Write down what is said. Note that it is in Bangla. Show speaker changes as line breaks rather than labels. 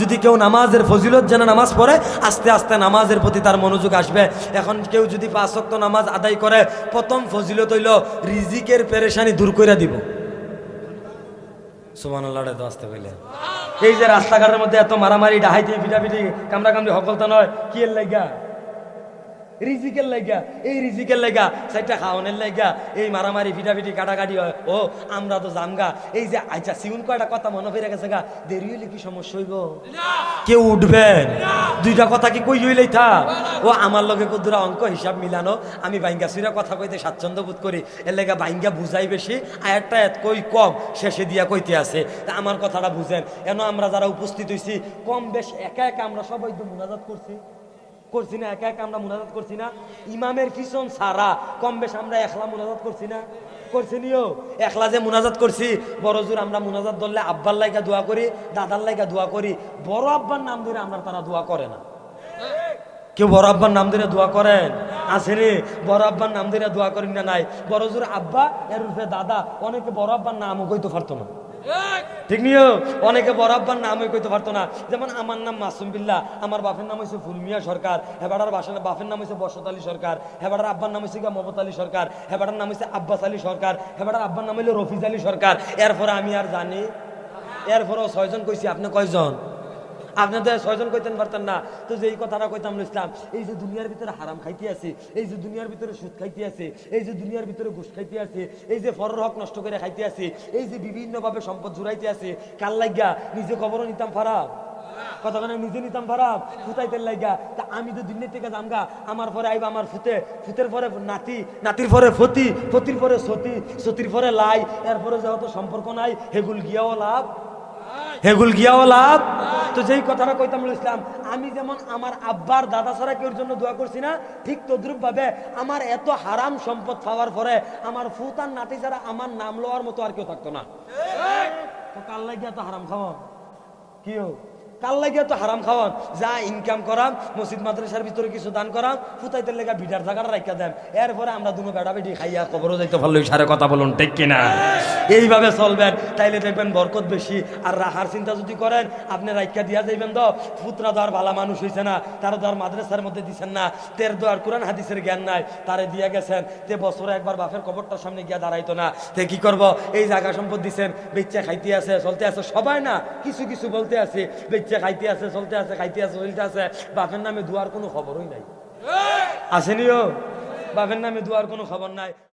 যদি কেউ নামাজের ফজিলত জানা নামাজ পড়ে, আস্তে আস্তে নামাজের প্রতি তার মনোযোগ আসবে। এখন কেউ যদি পাঁচক্ত নামাজ আদায় করে, প্রথম ফজিলত হইল রিজিকের পেরেশানি দূর করে দিব। সুমান আল্লাহ তো আসতে পারলে এই যে রাস্তাঘাটের মধ্যে এত মারামারি, ডাহাইতে ফিটাফিটি কামড়া কামড়ি হকলতা নয় কি এর লাইগা? রিজিকের লাইগা এই রিজিকের লাইগা সাইডটা খাওয়ানোর লাইগা এই মারামারি পিটাপিটি কাটাকাটি হয়। ও, আমরা তো জামগা। এই যে আচ্ছা সিউন কয়টা কথা মনে ফিরে গেছে গা, দেরি হইলে কি সমস্যা হইব? কেউ উঠবেন দুইটা কথা কি কই হইলেই থা ও, আমার লগে কদ্দুরা অঙ্ক হিসাব মিলানো, আমি বাইঙ্গা সুইরা কথা কইতে স্বাচ্ছন্দ্য বোধ করি। এর লেগা বাইঙ্গা বুঝাই বেশি, আয়ারটা এত কই কম, শেষে দিয়া কইতে আছে। তা আমার কথাটা বুঝেন। এন আমরা যারা উপস্থিত হইছি, কম বেশ একা একা আমরা সবাই তো মোনাজাত করছি। করছি না, একা একা আমরা মুনাজাত করছি না। ইমামের পিছন সারা, কম বেশ আমরা একলা মুনাজাত করছি না। করছি নিও, একলা যে মুনাজাত করছি, বড় জোর আমরা মুনাজাত ধরলে আব্বার লাইগা দোয়া করি, দাদার লাইকা দোয়া করি। বড় আব্বার নাম ধরে আমরা তারা দোয়া করে না। কেউ বড় আব্বার নাম ধরে দোয়া করেন? আসেনি বড় আব্বার নাম ধরে দোয়া করেন না নাই? বড় জোর আব্বা, এর রূপে দাদা, অনেকে বড় আব্বার নামও কইতে পারতো না। ঠিক নিও? অনেকে বরাব্বার নামই কইতে পারতো না। যেমন আমার নাম মাসুম বিল্লা, আমার বাপের নাম হয়েছে ফুলমিয়া সরকার হেবাটার বাসার বাপের নাম হয়েছে বসত আলী সরকার হেবাটার আব্বার নাম হয়েছে মমত আলী সরকার হেবাটার নাম হয়েছে আব্বাস আলী সরকার হেবাটার আব্বার নাম হইল রফিজ আলী সরকার। এরপরে আমি আর জানি, এরপরেও ছয়জন কইছি, আপনি কয়জন? আপনি তো ছয়জন কইতেন পারতেন না। তো যে এই কথাটা কইতাম ইসলাম, এই যে দুনিয়ার ভিতরে হারাম খাইতে আছে, এই যে দুনিয়ার ভিতরে সুদ খাইতে আছে, এই যে দুনিয়ার ভিতরে ঘুষ খাইতে আছে, এই যে ফরর হক নষ্ট করে খাইতে আছে, এই যে বিভিন্নভাবে সম্পদ জুড়াইতে আছে, কার লাগিয়া নিজে খবরও নিতাম কথা মানে নিজে নিতাম খারাপ? ফুতাইতে লাগা তা আমি তো দিনের থেকে জামগা আমার পরে আইবা আমার ফুতে, ফুতের পরে নাতি, নাতির পরে ফতি, ফতির পরে সতী, সতীর পরে লাই, এরপরে যেহেতু সম্পর্ক নাই, হেগুল গিয়াও লাভ হেগুল গিয়াও লাভ তো যেই কথাটা কইতাম ইসলাম আমি যেমন আমার আব্বার দাদা ছাড়া কেউর জন্য দোয়া করছি না ঠিক তদ্রুপ ভাবে আমার এত হারাম সম্পদ পাওয়ার পরে আমার ফুতার নাতি ছাড়া আমার নাম লওয়ার মতো আর কেউ থাকতো না। তো কাল লাগিয়া তো হারাম খাওয়া কি কাল লাগিয়া তো হারাম খাওয়ান যা ইনকাম করাম মসজিদ, মাদ্রাসার ভিতরে কিছু দান করাম ফুতাইতে লেগা ভিটার জায়গাটা রাখা দেন। এরপরে আমরা দুনো বেড়া বেটি খাইয়া খবরও যাইতে পারল সারে কথা বলুন, ঠিক কিনা? এইভাবে চলবেন, তাইলে দেখবেন বরকত বেশি। আর রাহার চিন্তা যদি করেন, আপনি রাইকা দিয়া যাইবেন তো পুত্রা তো আর ভালা মানুষ হয়েছে না, তারা তো আর মাদ্রাসার মধ্যে দিচ্ছেন না, তের তো আর কোরআন হাদিসের জ্ঞান নাই, তারে দিয়া গেছেন, তে বছরে একবার বাপের কবরটার সামনে গিয়া দাঁড়াইতো না। তে কি করব? এই জায়গা সম্পদ দিচ্ছেন বেচ্চা খাইতে আছে, চলতে আছে, সবাই না, কিছু কিছু বলতে আছে, বেচ্চা খাইতে আছে চলতে আছে খাইতে আছে চলতে আছে বাপের নামে দুয়ার কোনো খবরই নাই। আসেনিও? বাপের নামে দুয়ার কোনো খবর নাই।